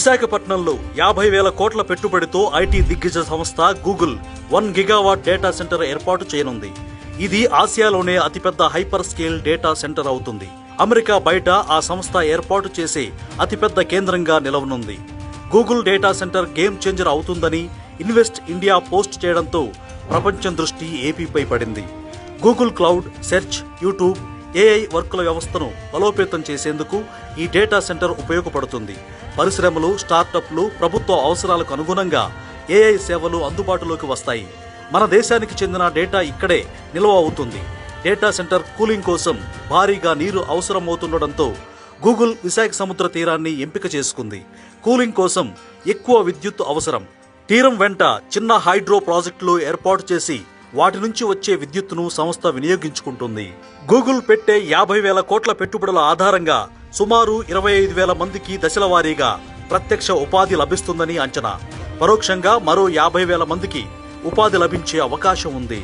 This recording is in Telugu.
విశాఖపట్నంలో యాభై వేల కోట్ల పెట్టుబడితో ఐటీ దిగ్గజ సంస్థ Google one gigawatt data centre ఏర్పాటు చేయనుంది. ఇది ఆసియాలోనే అతిపెద్ద హైపర్ స్కేల్ డేటా సెంటర్ అవుతుంది. అమెరికా బయట ఆ సంస్థ ఏర్పాటు చేసే అతిపెద్ద కేంద్రంగా నిలవనుంది. Google data centre game changer అవుతుందని ఇన్వెస్ట్ ఇండియా పోస్ట్ చేయడంతో ప్రపంచం దృష్టి ఏపీపై పడింది. Google cloud search YouTube AI వర్కుల వ్యవస్థను బలోపేతం చేసేందుకు ఈ డేటా సెంటర్ ఉపయోగపడుతుంది. పరిశ్రమలు స్టార్టప్లు ప్రభుత్వ అవసరాలకు అనుగుణంగా ఏఐ సేవలు అందుబాటులోకి వస్తాయి. మన దేశానికి చెందిన డేటా ఇక్కడే నిల్వ అవుతుంది. డేటా సెంటర్ కూలింగ్ కోసం భారీగా నీరు అవసరమవుతుండటంతో గూగుల్ విశాఖ సముద్ర తీరాన్ని ఎంపిక చేసుకుంది. కూలింగ్ కోసం ఎక్కువ విద్యుత్ అవసరం. తీరం వెంట చిన్న హైడ్రో ప్రాజెక్టులు ఏర్పాటు చేసి వాటి నుంచి వచ్చే విద్యుత్తును సంస్థ వినియోగించుకుంటుంది. గూగుల్ పెట్టే యాభై వేల కోట్ల పెట్టుబడుల ఆధారంగా సుమారు ఇరవై ఐదు వేల మందికి దశల వారీగా ప్రత్యక్ష ఉపాధి లభిస్తుందని అంచనా. పరోక్షంగా మరో యాభై వేల మందికి ఉపాధి లభించే అవకాశం ఉంది.